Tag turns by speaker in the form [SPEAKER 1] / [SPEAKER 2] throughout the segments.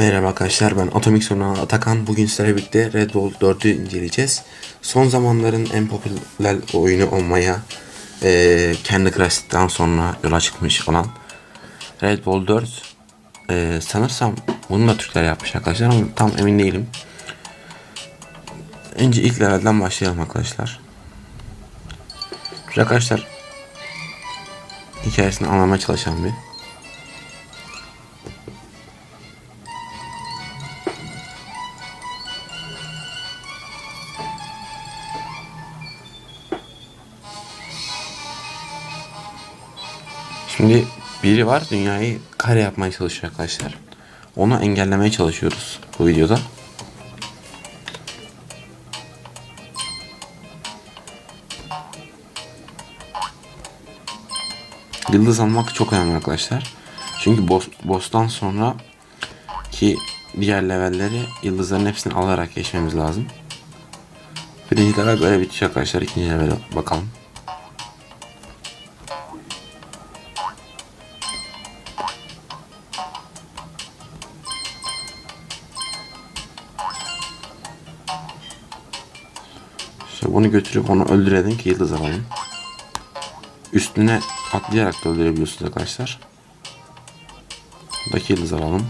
[SPEAKER 1] Merhaba arkadaşlar ben Atomik Sonra Atakan. Bugün sizlerle birlikte Red Bull 4'ü inceleyeceğiz. Son zamanların en popüler oyunu olmaya eee Candy Crush'tan sonra yola çıkmış olan Red Bull 4. Eee, sanırsam bunu da Türkler yapmış arkadaşlar ama tam emin değilim. Önce ilk levelden başlayalım arkadaşlar. Arkadaşlar hikayesini anlamaya çalışalım bir. Şimdi biri var dünyayı kare yapmaya çalışıyor arkadaşlar. Onu engellemeye çalışıyoruz bu videoda. Yıldız almak çok önemli arkadaşlar. Çünkü boss, boss'tan sonra ki diğer levelleri yıldızların hepsini alarak geçmemiz lazım. Birinci level böyle bitiyor arkadaşlar. İkinci level bakalım. İşte bunu götürüp onu öldürelim ki yıldız alalım. Üstüne atlayarak da öldürebiliyorsunuz arkadaşlar. Buradaki yıldız alalım.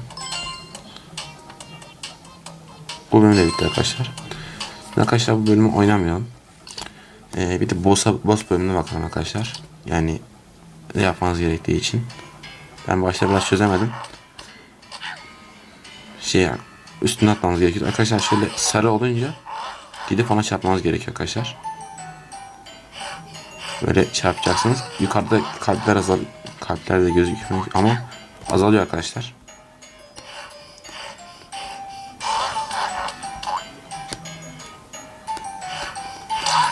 [SPEAKER 1] Bu bölüm de bitti arkadaşlar. Şimdi arkadaşlar bu bölümü oynamayalım. Ee, bir de boss'a, boss bölümüne bakalım arkadaşlar. Yani ne yapmanız gerektiği için. Ben başta biraz çözemedim. Şey üstüne atmanız gerekiyor. Arkadaşlar şöyle sarı olunca gidip ona çarpmanız gerekiyor arkadaşlar. Böyle çarpacaksınız. Yukarıda kalpler azal kalpler de gözüküyor ama azalıyor arkadaşlar.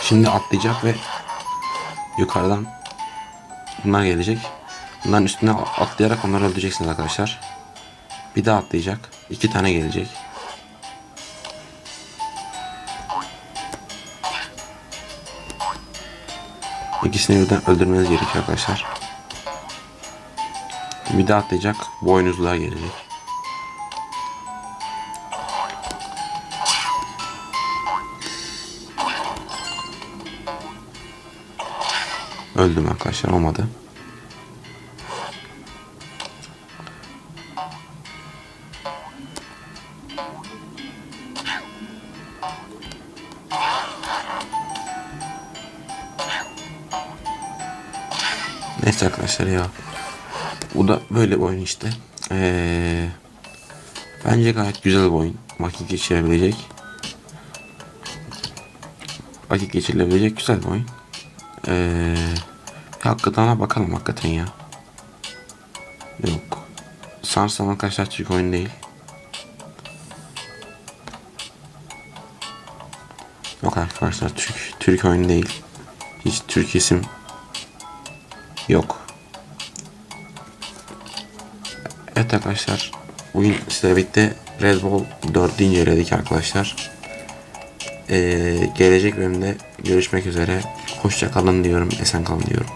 [SPEAKER 1] Şimdi atlayacak ve yukarıdan bunlar gelecek. Bunların üstüne atlayarak onları öldüreceksiniz arkadaşlar. Bir daha atlayacak. İki tane gelecek. İkisini birden öldürmeniz gerekiyor arkadaşlar. Bir daha atlayacak. Boynuzluğa gelecek. Öldüm arkadaşlar olmadı. Neyse arkadaşlar ya. Bu da böyle bir oyun işte. Ee, bence gayet güzel bir oyun. Vakit geçirebilecek. Vakit geçirilebilecek güzel bir oyun. Ee, hakikaten bakalım hakikaten ya. Yok. Sanırsam arkadaşlar Türk oyun değil. Yok arkadaşlar Türk Türk oyun değil. Hiç Türk isim yok. Evet arkadaşlar. Bugün sizlerle birlikte Red Bull 4'ü inceledik arkadaşlar. Ee, gelecek bölümde görüşmek üzere. Hoşça kalın diyorum. Esen kalın diyorum.